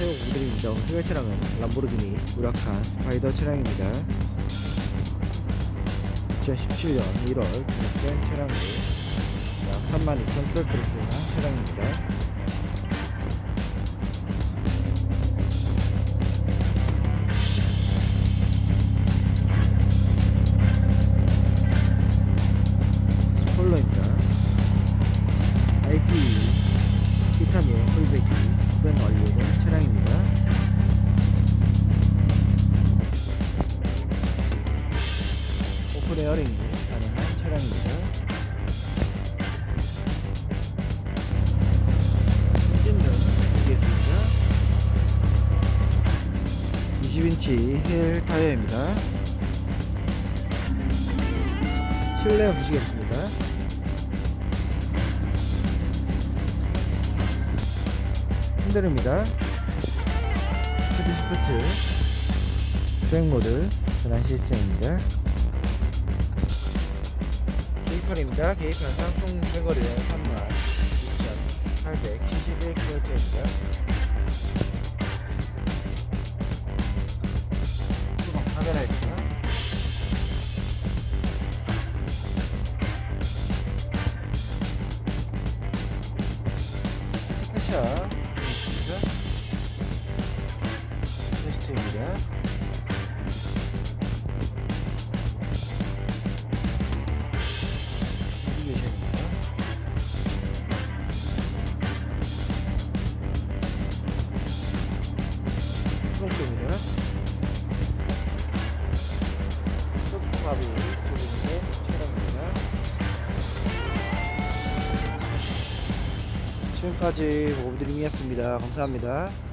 안녕하세요. 오늘입니다 오늘 차량은 람보르기니 우라칸 스파이더 차량입니다. 2017년 1월 등록된 차량으로 약 32,900km 주행한 차량입니다 폴로입니다 오픈 에어링이 가능한 차량입니다. 엔진은 보겠습니다. 20인치 힐 타이어입니다. 실내 보시겠습니다. 핸들입니다. 스피드 스포츠 주행 모드 전환 시스템입니다. 계기판입니다. 계기판상 총 주행거리는 36,871km입니다. 수동표입니다. 소프트팝이. 지금까지 모브드림이었습니다. 감사합니다.